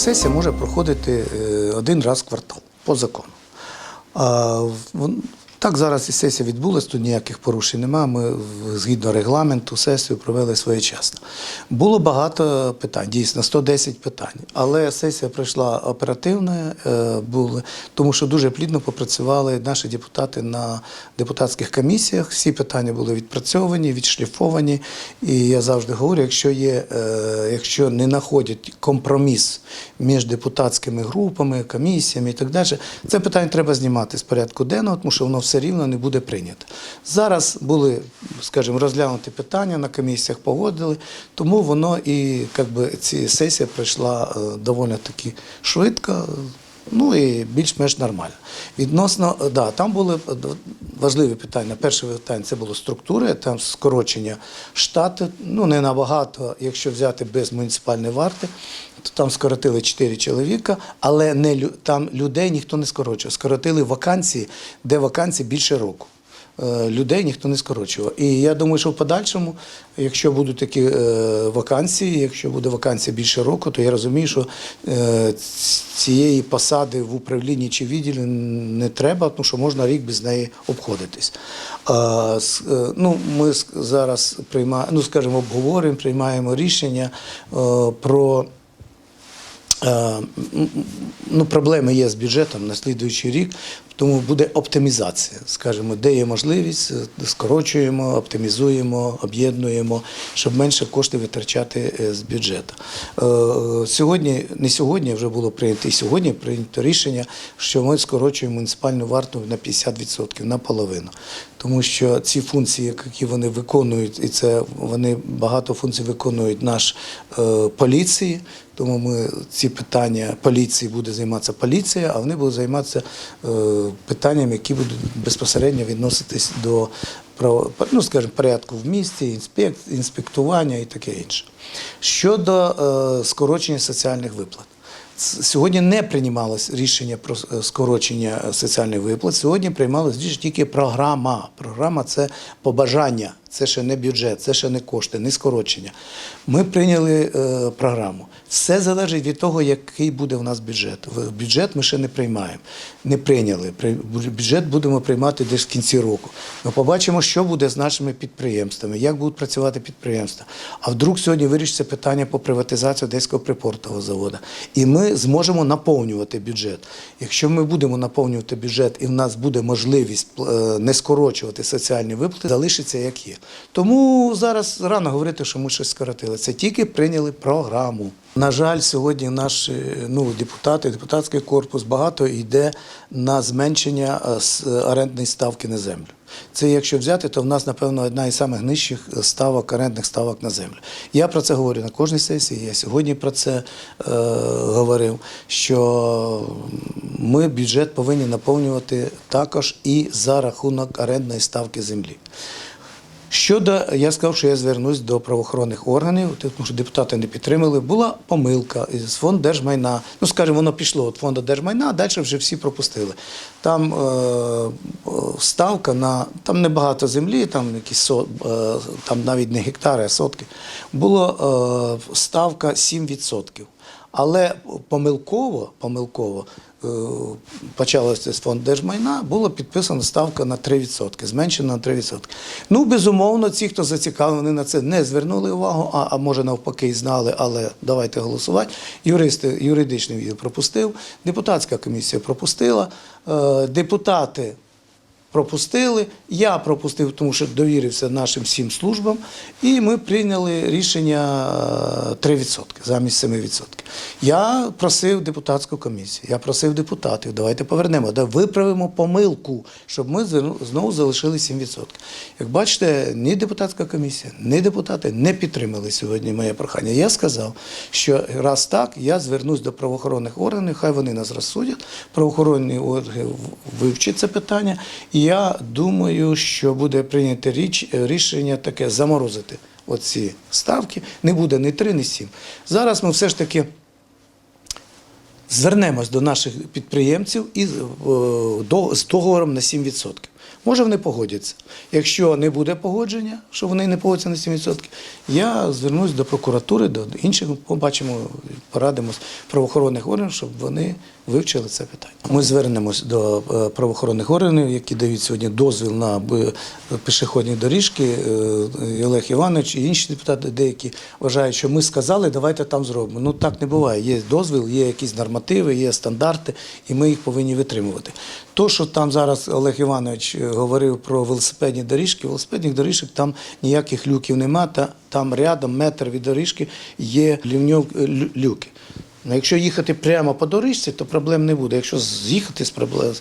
Сесія може проходити е, один раз в квартал по закону. Так зараз і сесія відбулась, тут ніяких порушень немає. Ми згідно регламенту сесію провели своєчасно. Було багато питань, дійсно 110 питань. Але сесія пройшла оперативно, е, тому що дуже плідно попрацювали наші депутати на депутатських комісіях. Всі питання були відпрацьовані, відшліфовані. І я завжди говорю, якщо є, е, якщо не знаходять компроміс між депутатськими групами, комісіями і так далі, це питання треба знімати з порядку денного, тому що воно все рівно не буде прийнято. Зараз були, скажімо, розглянуті питання на комісіях, погодили, тому воно і якби, ці сесія пройшла е, доволі таки швидко. Ну і більш-менш нормально. Відносно, е, да, там були е, важливі питання. Перше питання це було структури, там скорочення штату. Ну не набагато, якщо взяти без муніципальної варти, то там скоротили 4 чоловіка, але не там людей ніхто не скорочив. Скоротили вакансії, де вакансії більше року. Е, Людей ніхто не скорочував. І я думаю, що в подальшому, якщо будуть такі е, вакансії, якщо буде вакансія більше року, то я розумію, що е, цієї посади в управлінні чи відділі не треба, тому що можна рік без неї обходитись. Ну, ми зараз приймаємо, ну, скажімо, обговорюємо, приймаємо рішення про. Е, Ну, проблеми є з бюджетом на слідуючий рік, тому буде оптимізація. Скажімо, де є можливість, е, скорочуємо, оптимізуємо, об'єднуємо, щоб менше коштів витрачати е, з бюджету. Сьогодні, не сьогодні, вже було прийнято, і сьогодні прийнято рішення, що ми скорочуємо муніципальну варту на 50%, наполовину. Тому що ці функції, які вони виконують, і це вони багато функцій виконують наш е, поліції. Тому ми ці питання поліції буде займатися поліція, а вони будуть займатися е, питаннями, які будуть безпосередньо відноситись до ну, скажімо, порядку в місті, інспект, інспектування і таке інше. Щодо е, скорочення соціальних виплат. Сьогодні не приймалось рішення про е, скорочення соціальних виплат. Сьогодні приймалось тільки програма. Програма це побажання, це ще не бюджет, це ще не кошти, не скорочення. Ми прийняли е, програму. Все залежить від того, який буде у нас бюджет. В- Бюджет ми ще не приймаємо. Не прийняли. При- Бюджет будемо приймати десь в кінці року. Ми побачимо, що буде з нашими підприємствами, як будуть працювати підприємства. А вдруг сьогодні вирішиться питання по приватизації Одеського припортового заводу. І ми зможемо наповнювати бюджет. Якщо ми будемо наповнювати бюджет і в нас буде можливість е, не скорочувати соціальні виплати, залишиться як є. Тому зараз рано говорити, що ми щось скоротили. Це тільки прийняли програму. На жаль, сьогодні наші ну, депутати, депутатський корпус багато йде на зменшення е, орендної ставки на землю. Це якщо взяти, то в нас, напевно, одна із самих нижчих ставок, орендних ставок на землю. Я про це говорю на кожній сесії. Я сьогодні про це е, говорив, що ми бюджет повинні наповнювати також і за рахунок орендної ставки землі. Щодо, я сказав, що я звернусь до правоохоронних органів, тому що депутати не підтримали. Була помилка з фонду держмайна. Ну, скажімо, воно пішло від фонду держмайна, а далі вже всі пропустили. Там е, ставка на там небагато землі, там якісь со, е, там навіть не гектари, а сотки. Було е, ставка 7%. Але помилково, помилково е, почалося з фонду держмайна, було підписано ставка на 3%, зменшена на 3%. Ну, безумовно, ці, хто зацікавлений на це, не звернули увагу, а, а може навпаки і знали, але давайте голосувати. Юристи, юридичний відділ пропустив, депутатська комісія пропустила, е, депутати пропустили. Я пропустив, тому що довірився нашим всім службам, і ми прийняли рішення е, 3% замість 7%. Я просив депутатську комісію, я просив депутатів, давайте повернемо, да виправимо помилку, щоб ми знову залишили 7%. Як бачите, ні депутатська комісія, ні депутати не підтримали сьогодні моє прохання. Я сказав, що раз так, я звернусь до правоохоронних органів, хай вони нас розсудять. Правоохоронні органи вивчать це питання. І я думаю, що буде прийнято річ, рішення таке заморозити оці ставки. Не буде ні 3, ні 7. Зараз ми все ж таки звернемось до наших підприємців і е, з договором на 7%. Може, вони погодяться. Якщо не буде погодження, що вони не погодяться на 7%, я звернусь до прокуратури, до інших, побачимо, порадимось правоохоронних органів, щоб вони вивчили це питання. Ми звернемось до е, правоохоронних органів, які дають сьогодні дозвіл на пішохідні доріжки. Е, і Олег Іванович і інші депутати деякі вважають, що ми сказали, давайте там зробимо. Ну так не буває. Є дозвіл, є якісь нормативи, є стандарти, і ми їх повинні витримувати. То, що там зараз Олег Іванович е, говорив про велосипедні доріжки, велосипедних доріжок там ніяких люків нема, та там рядом метр від доріжки є лівньов е, лю- люки. Ну, якщо їхати прямо по доріжці, то проблем не буде. Якщо з'їхати з проблем,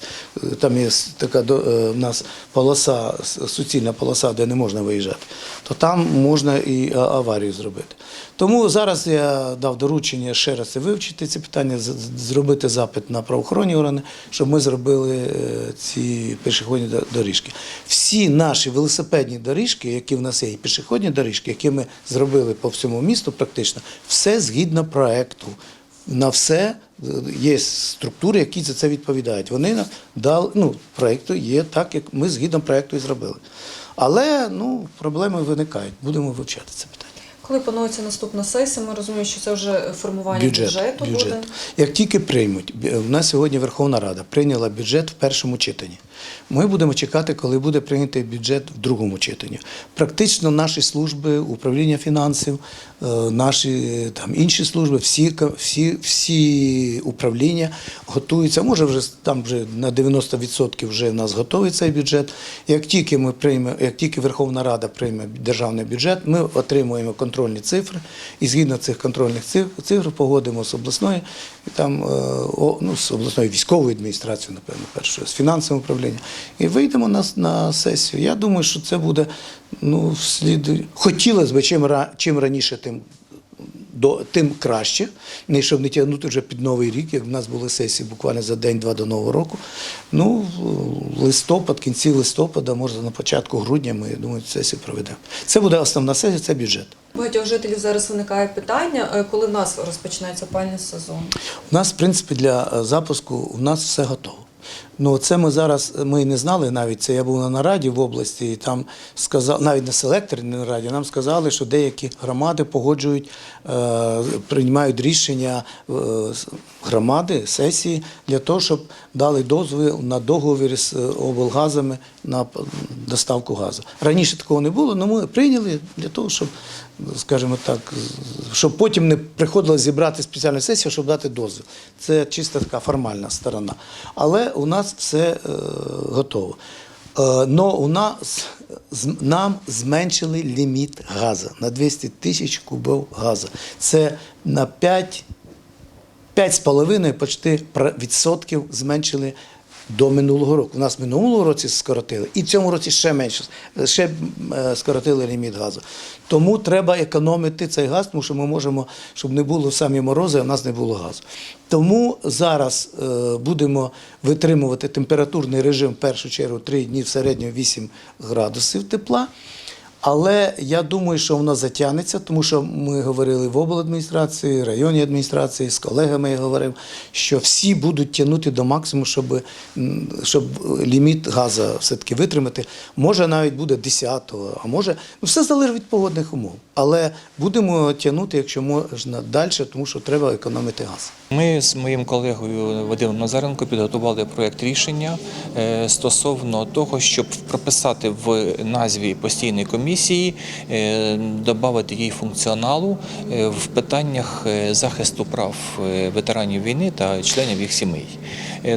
там є така е, в нас полоса, суцільна полоса, де не можна виїжджати, то там можна і аварію зробити. Тому зараз я дав доручення ще раз вивчити ці питання, зробити запит на правоохоронні органи, щоб ми зробили е, ці пішохідні доріжки. Всі наші велосипедні доріжки, які в нас є, і пішохідні доріжки, які ми зробили по всьому місту, практично, все згідно проекту на все е, є структури, які за це відповідають. Вони нам дали, ну, проєкту є так, як ми згідно проєкту і зробили. Але ну, проблеми виникають. Будемо вивчати це питання. Коли планується наступна сесія, ми розуміємо, що це вже формування бюджету буде. Як тільки приймуть, у нас сьогодні Верховна Рада прийняла бюджет в першому читанні. Ми будемо чекати, коли буде прийнятий бюджет в другому читанні. Практично наші служби, управління фінансів, е, наші е, там інші служби, всі, всі, всі управління готуються. Може, вже там вже на 90% вже в нас готовий цей бюджет. Як тільки ми приймемо, як тільки Верховна Рада прийме державний бюджет, ми отримуємо контрольні цифри, і згідно цих контрольних цифр, погодимо з обласної, і там, е, ну, з обласної військової адміністрації, напевно, першою, з фінансовим управлінням, і вийдемо на, на сесію. Я думаю, що це буде ну, вслід. Хотілося б чим, чим раніше, тим до, тим краще, не щоб не тягнути вже під Новий рік, як в нас були сесії буквально за день-два до Нового року. Ну, листопад, кінці листопада, може на початку грудня, ми, я думаю, сесію проведемо. Це буде основна сесія, це бюджет. Багатьох жителів зараз виникає питання, е, коли в нас розпочинається опальний сезон. У нас, в принципі, для е, запуску у нас все готово. Ну, це ми зараз ми не знали навіть. Це я був на нараді в області, і там сказав, навіть на селекторі на нараді, нам сказали, що деякі громади погоджують, е, приймають рішення е, громади, сесії для того, щоб дали дозвіл на договір з е, облгазами на доставку газу. Раніше такого не було, але ми прийняли для того, щоб, скажімо так, щоб потім не приходилось зібрати спеціальну сесію, щоб дати дозвіл. Це чисто така формальна сторона. Але у нас все е, готово. Е, но у нас нам зменшили ліміт газу на 200 тисяч кубів газу. Це на 5 5,5 почти відсотків зменшили до минулого року. У нас минулого році скоротили, і в цьому році ще менше, ще е, скоротили ліміт газу. Тому треба економити цей газ, тому що ми можемо, щоб не було самі морози, а в нас не було газу. Тому зараз е, будемо витримувати температурний режим в першу чергу 3 дні в середньому 8 градусів тепла. Але я думаю, що воно затягнеться, тому що ми говорили в обладміністрації, районній адміністрації, з колегами я говорив, що всі будуть тягнути до максимуму, щоб, щоб ліміт газу все-таки витримати. Може навіть буде 10-го, а може, ну все залежить від погодних умов. Але будемо тягнути, якщо можна далі, тому що треба економити газ. Ми з моїм колегою Вадимом Назаренко підготували проєкт рішення е, стосовно того, щоб прописати в назві постійної комісії, е, додати їй функціоналу е, в питаннях захисту прав ветеранів війни та членів їх сімей.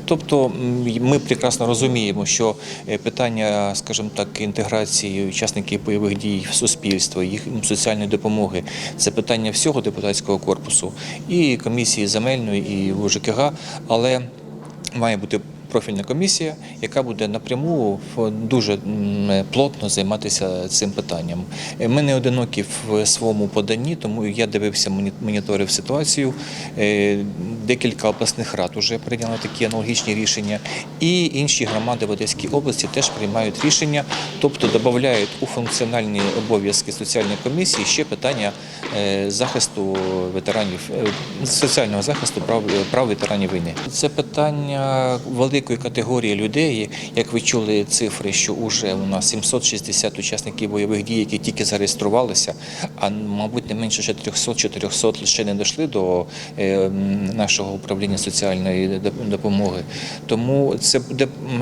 Тобто ми прекрасно розуміємо, що питання, скажімо так, інтеграції учасників бойових дій в суспільство, їх соціальної допомоги це питання всього депутатського корпусу і комісії земельної, і ЖКГ, але має бути. Профільна комісія, яка буде напряму дуже плотно займатися цим питанням. Е, Ми не одинокі в своєму поданні, тому я дивився, моніторив ситуацію. Е, декілька обласних рад вже прийняли такі аналогічні рішення, і інші громади в Одеській області теж приймають рішення, тобто додають у функціональні обов'язки соціальної комісії ще питання е, захисту ветеранів, соціального захисту прав, прав ветеранів війни. Це питання великої категорії людей. Як ви чули цифри, що вже у нас 760 учасників бойових дій, які тільки зареєструвалися, а мабуть не менше 400-400 ще не дійшли до е, нашого управління соціальної допомоги. Тому це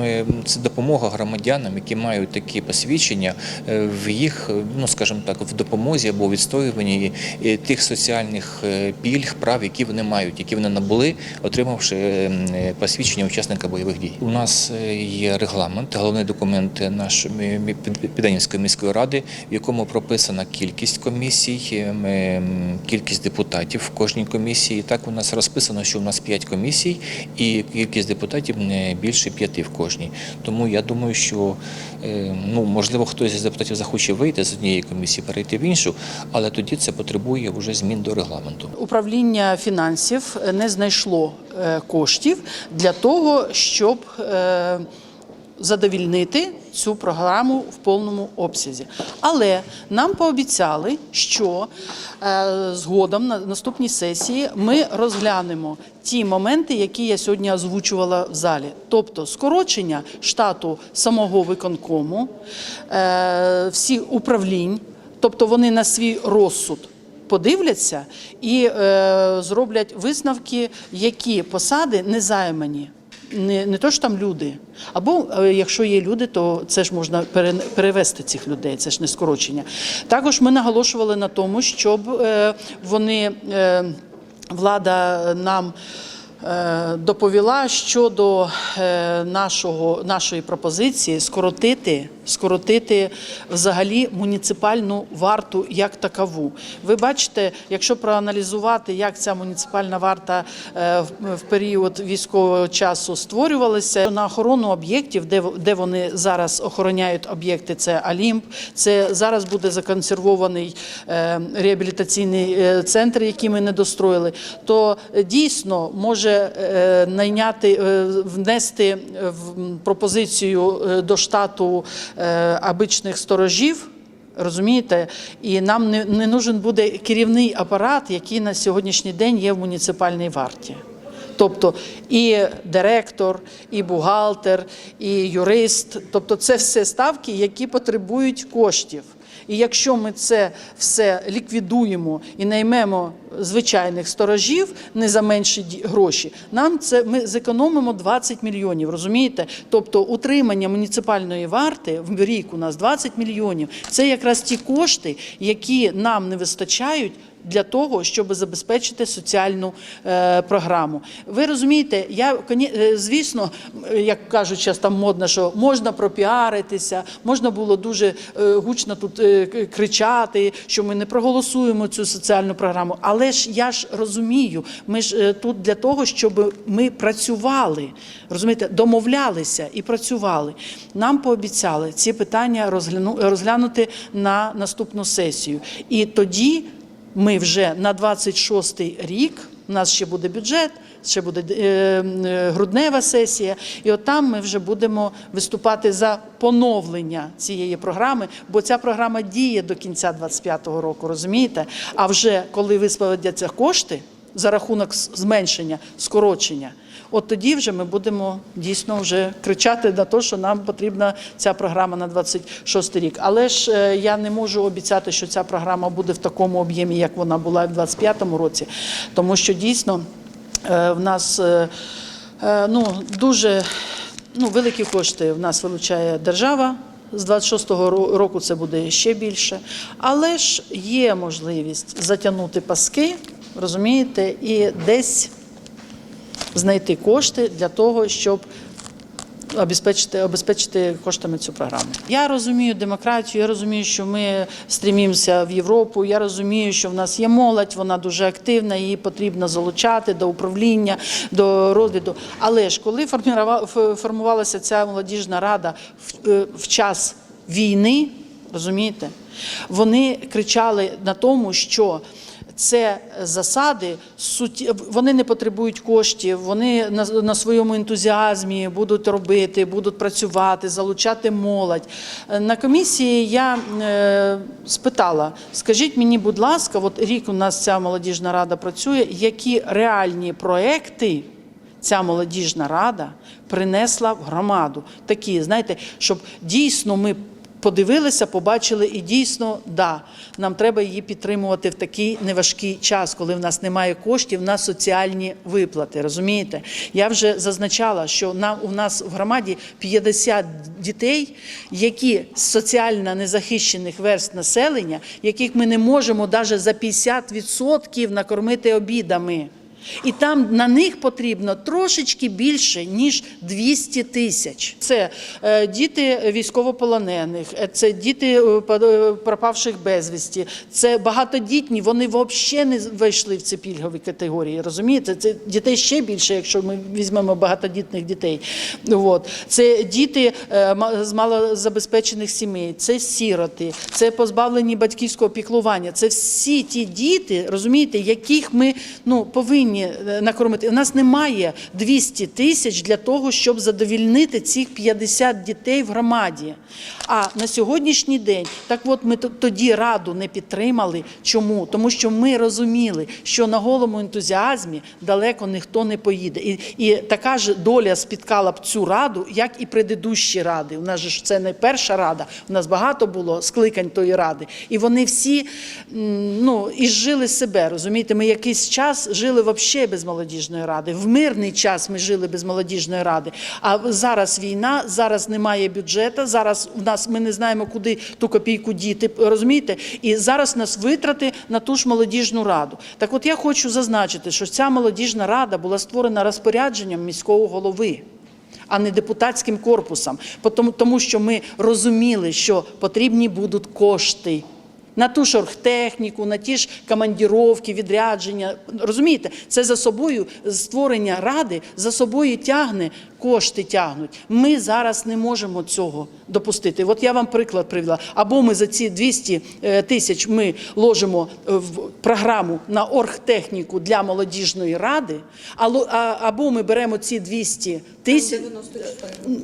е, це допомога громадянам, які мають такі посвідчення е, в їх, ну скажімо так, в допомозі або відстоюванні тих соціальних пільг, прав, які вони мають, які вони набули, отримавши посвідчення учасника бойових дій. У нас е, є регламент, головний документ нашої мі- Під- Піданівської міської ради, в якому прописана кількість комісій, ем, кількість депутатів в кожній комісії. Так у нас розписано, що у нас 5 комісій, і кількість депутатів не більше п'яти в кожній. Тому я думаю, що е, ну можливо хтось із депутатів захоче вийти з однієї комісії, перейти в іншу, але тоді це потребує вже змін до регламенту. Управління фінансів не знайшло е, коштів для того, щоб е, задовільнити цю програму в повному обсязі. Але нам пообіцяли, що е, згодом на наступній сесії ми розглянемо ті моменти, які я сьогодні озвучувала в залі, тобто скорочення штату самого виконкому, е, всіх управлінь, тобто вони на свій розсуд подивляться і е, зроблять висновки, які посади не займані. Не, не то, що там люди. Або е, якщо є люди, то це ж можна пере- перевести цих людей, це ж не скорочення. Також ми наголошували на тому, щоб е, вони, е, влада нам доповіла щодо е, нашого, нашої пропозиції скоротити, скоротити взагалі муніципальну варту як такову. Ви бачите, якщо проаналізувати, як ця муніципальна варта е, в- період військового часу створювалася на охорону об'єктів, де, де вони зараз охороняють об'єкти, це Алімп, це зараз буде законсервований е, реабілітаційний е, центр, який ми не достроїли, то е, дійсно може е, найняти, е, внести в пропозицію е, до штату е, обичних сторожів. Розумієте, і нам не, не нужен буде керівний апарат, який на сьогоднішній день є в муніципальній варті. Тобто і директор, і бухгалтер, і юрист, тобто це все ставки, які потребують коштів. І якщо ми це все ліквідуємо і наймемо звичайних сторожів не за менші гроші, нам це ми зекономимо 20 мільйонів. Розумієте? Тобто утримання муніципальної варти в рік у нас 20 мільйонів. Це якраз ті кошти, які нам не вистачають. Для того щоб забезпечити соціальну е, програму, ви розумієте, я е, звісно, як кажуть, зараз там модно, що можна пропіаритися, можна було дуже е, гучно тут кричати, що ми не проголосуємо цю соціальну програму. Але ж я ж розумію, ми ж тут для того, щоб ми працювали, розумієте, домовлялися і працювали. Нам пообіцяли ці питання розгляну- розглянути на наступну сесію. І тоді ми вже на 26-й рік, у нас ще буде бюджет, ще буде е, е, груднева сесія, і от там ми вже будемо виступати за поновлення цієї програми, бо ця програма діє до кінця 25-го року, розумієте? А вже коли висвободяться кошти за рахунок зменшення, скорочення, от тоді вже ми будемо дійсно вже кричати на те, що нам потрібна ця програма на 26 рік. Але ж е, я не можу обіцяти, що ця програма буде в такому об'ємі, як вона була в 25-му році, тому що дійсно е, в нас е, ну, дуже ну, великі кошти в нас вилучає держава. З 26-го року це буде ще більше. Але ж є можливість затягнути паски, розумієте, і десь знайти кошти для того, щоб обезпечити, коштами цю програму. Я розумію демократію, я розумію, що ми стрімімося в Європу. Я розумію, що в нас є молодь, вона дуже активна, її потрібно залучати до управління, до розгляду. Але ж коли формувалася ця молодіжна рада е, в час війни, розумієте, вони кричали на тому, що Це засади, вони не потребують коштів, вони на, своєму ентузіазмі будуть робити, будуть працювати, залучати молодь. Е, На комісії я е, спитала: скажіть мені, будь ласка, от рік у нас ця молодіжна рада працює, які реальні проекти ця молодіжна рада принесла в громаду. Такі, знаєте, щоб дійсно ми подивилися, побачили і дійсно, да, нам треба її підтримувати в такий неважкий час, коли в нас немає коштів на соціальні виплати. Розумієте? Я вже зазначала, що на, у нас в громаді 50 дітей, які з соціально незахищених верст населення, яких ми не можемо навіть за 50% накормити обідами. І там на них потрібно трошечки більше, ніж 200 тисяч. Це е, діти військовополонених, е, це діти е, пропавших безвісті, це багатодітні, вони взагалі не вийшли в ці пільгові категорії. Розумієте? Це дітей ще більше, якщо ми візьмемо багатодітних дітей. От. Це діти з малозабезпечених сімей, це сіроти, це позбавлені батьківського піклування. Це всі ті діти, розумієте, яких ми ну, повинні е, накормити. У нас немає 200 тисяч для того, щоб задовільнити цих 50 дітей в громаді. А на сьогоднішній день, так от ми тоді раду не підтримали. Чому? Тому що ми розуміли, що на голому ентузіазмі далеко ніхто не поїде. І, і така ж доля спіткала б цю раду, як і предыдущі ради. У нас ж це не перша рада, у нас багато було скликань тої ради. І вони всі ну, і жили себе. Розумієте, ми якийсь час жили взагалі без молодіжної ради. В мирний час ми жили без молодіжної ради. А зараз війна, зараз немає бюджету, зараз у нас ми не знаємо, куди ту копійку діти. Розумієте? І зараз нас витрати на ту ж молодіжну раду. Так от я хочу зазначити, що ця молодіжна рада була створена розпорядженням міського голови. А не депутатським корпусом, тому, тому що ми розуміли, що потрібні будуть кошти на ту ж оргтехніку, на ті ж командіровки, відрядження. Розумієте, це за собою створення ради за собою тягне кошти тягнуть. Ми зараз не можемо цього допустити. От я вам приклад привела. Або ми за ці 200 е, тисяч ми ложимо е, в програму на оргтехніку для молодіжної ради, або ми беремо ці 200 тисяч.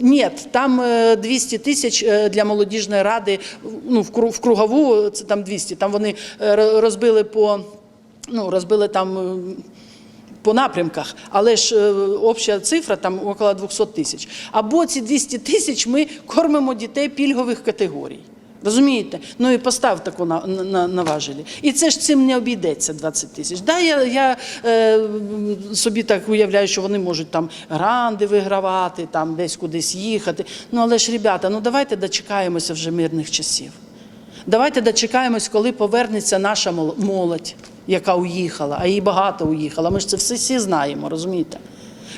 Ні, там е, 200 тисяч е, для молодіжної ради, ну, в кругову це там 200, там вони розбили по, ну, розбили там по напрямках, але ж е, обща цифра там около 200 тисяч. Або ці 200 тисяч ми кормимо дітей пільгових категорій. Розумієте? Ну і постав таку на, на, на важелі. І це ж цим не обійдеться 20 тисяч. Да, я, я е, собі так уявляю, що вони можуть там гранди вигравати, там десь кудись їхати. Ну але ж, ребята, ну давайте дочекаємося вже мирних часів. Давайте дочекаємось, коли повернеться наша мол- молодь, яка уїхала, а її багато уїхала. Ми ж це всі, всі знаємо, розумієте?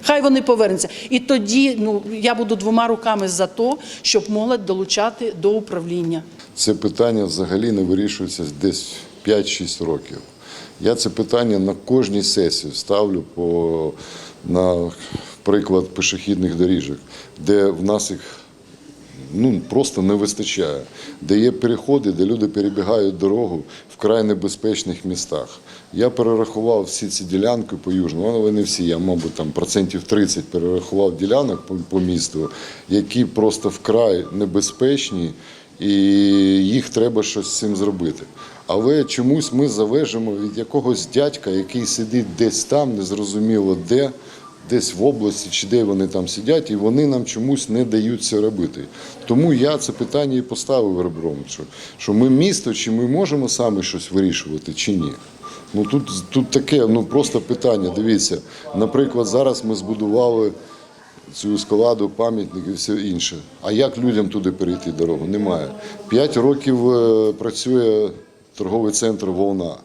Хай вони повернуться. І тоді ну, я буду двома руками за те, щоб молодь долучати до управління. Це питання взагалі не вирішується десь 5-6 років. Я це питання на кожній сесії ставлю по, на приклад пішохідних доріжок, де в нас їх ну, просто не вистачає, де є переходи, де люди перебігають дорогу в край небезпечних містах. Я перерахував всі ці ділянки по южному, ну, вони не всі, я, мабуть, там процентів 30 перерахував ділянок по місту, які просто вкрай небезпечні, і їх треба щось з цим зробити. Але чомусь ми залежимо від якогось дядька, який сидить десь там, незрозуміло де, десь в області чи де вони там сидять, і вони нам чомусь не дають це робити. Тому я це питання і поставив ребром, що, ми місто, чи ми можемо саме щось вирішувати, чи ні. Ну тут, тут таке, ну просто питання. Дивіться, наприклад, зараз ми збудували цю ескаладу, пам'ятник і все інше. А як людям туди перейти дорогу? Немає. П'ять років е, працює торговий центр Волна.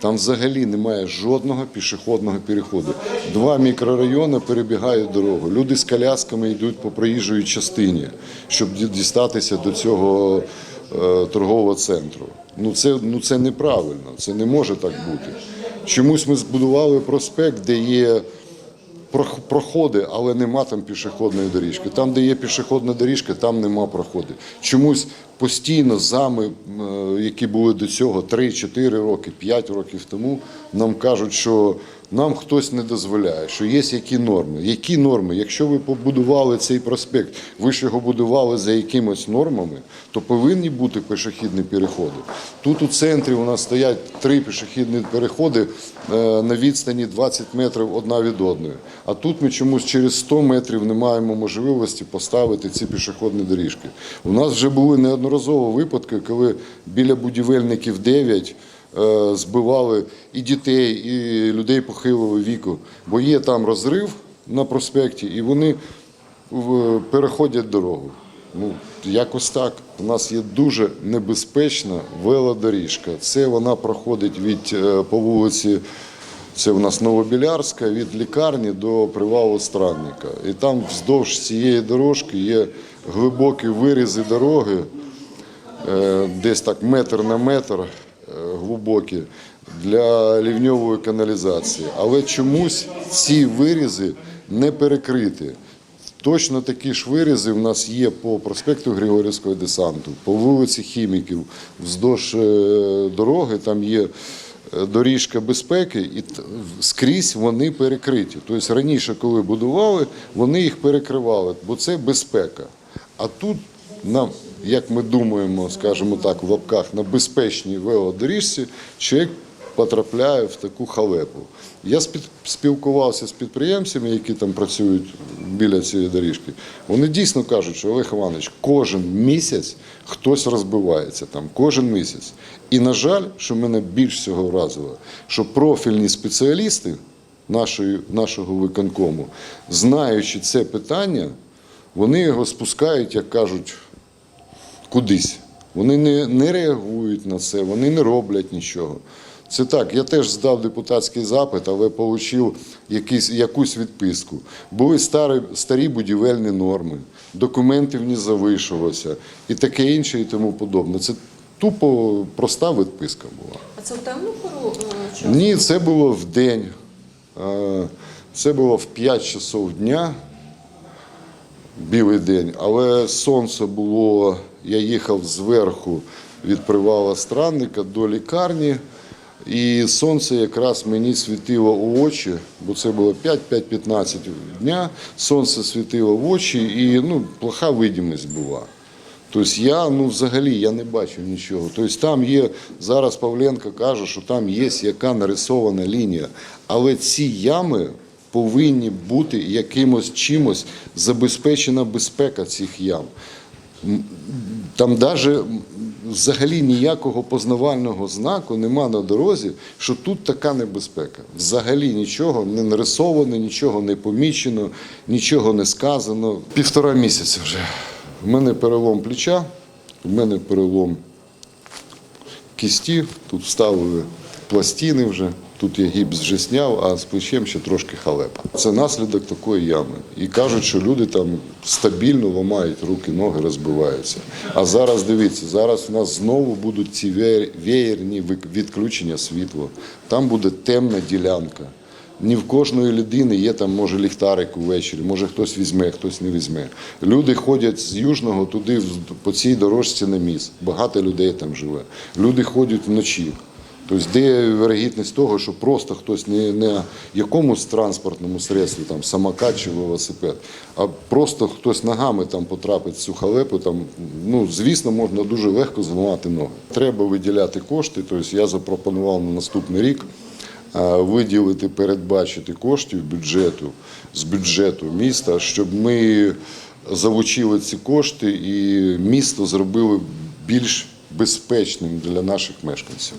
Там взагалі немає жодного пішохідного переходу. Два мікрорайони перебігають дорогу. Люди з колясками йдуть по проїжджої частині, щоб дістатися до цього е, торгового центру. Ну це, ну це неправильно, це не може так бути. Чомусь ми збудували проспект, де є проходи, але нема там пішохідної доріжки. Там, де є пішохідна доріжка, там нема проходу. Чомусь постійно зами, е, які були до цього 3-4 роки, 5 років тому, нам кажуть, що нам хтось не дозволяє, що є які норми. Які норми? Якщо ви побудували цей проспект, ви ж його будували за якимось нормами, то повинні бути пішохідні переходи. Тут у центрі у нас стоять три пішохідні переходи е, на відстані 20 метрів одна від одної. А тут ми чомусь через 100 метрів не маємо можливості поставити ці пішохідні доріжки. У нас вже були неодноразово випадки, коли біля будівельників 9 е, збивали і дітей, і людей похилого віку, бо є там розрив на проспекті, і вони переходять дорогу. Ну, якось так. У нас є дуже небезпечна велодоріжка. Це вона проходить від е, по вулиці. Це в нас Новобілярська від лікарні до привалу Странника. І там вздовж цієї дорожки є глибокі вирізи дороги, е, десь так метр на метр е, глибокі для лівньової каналізації. Але чомусь ці вирізи не перекриті. Точно такі ж вирізи в нас є по проспекту Григорівського десанту, по вулиці Хіміків, вздовж е, дороги там є е, доріжка безпеки, і скрізь вони перекриті. Тобто раніше, коли будували, вони їх перекривали, бо це безпека. А тут нам, як ми думаємо, скажімо так, в лапках на безпечній велодоріжці, чоловік потрапляє в таку халепу. Я спілкувався з підприємцями, які там працюють біля цієї доріжки. Вони дійсно кажуть, що Олег Іванович, кожен місяць хтось розбивається там, кожен місяць. І на жаль, що мене більш всього вразило, що профільні спеціалісти нашої, нашого виконкому, знаючи це питання, вони його спускають, як кажуть, кудись. Вони не, не реагують на це, вони не роблять нічого. Це так, я теж здав депутатський запит, але отримав якийсь, якусь відписку. Були старі, старі будівельні норми, документів не залишилося і таке інше, і тому подобне. Це тупо проста відписка була. А це в темну пору е, часу? Ні, це було в день. Це було в 5 часов дня, білий день, але сонце було, я їхав зверху від привала странника до лікарні, і сонце якраз мені світило у очі, бо це було 5-5-15 дня, сонце світило в очі і ну, плоха видимість була. Тобто я ну взагалі я не бачу нічого. Тобто там є зараз Павленко каже, що там є яка нарисована лінія, але ці ями повинні бути якимось чимось забезпечена безпека цих ям. Там навіть взагалі ніякого познавального знаку нема на дорозі, що тут така небезпека. Взагалі нічого не нарисовано, нічого не помічено, нічого не сказано. Півтора місяця вже. У мене перелом плеча, у мене перелом кісті, тут вставили пластини вже, тут я гіпс вже зняв, а з плечем ще трошки халепа. Це наслідок такої ями. І кажуть, що люди там стабільно ламають руки, ноги розбиваються. А зараз дивіться, зараз у нас знову будуть ці веєрні відключення світла. Там буде темна ділянка. Ні в кожної людини є там, може, ліхтарик увечері, може хтось візьме, хтось не візьме. Люди ходять з Южного туди, по цій дорожці на міст. Багато людей там живе. Люди ходять вночі. Тобто, де вирогідність того, що просто хтось не на якомусь транспортному средстві, там самокат чи велосипед, а просто хтось ногами там потрапить в цю халепу, там, ну, звісно, можна дуже легко зламати ноги. Треба виділяти кошти. Тобто я запропонував на наступний рік виділити, передбачити коштів бюджету з бюджету міста, щоб ми залучили ці кошти і місто зробили більш безпечним для наших мешканців.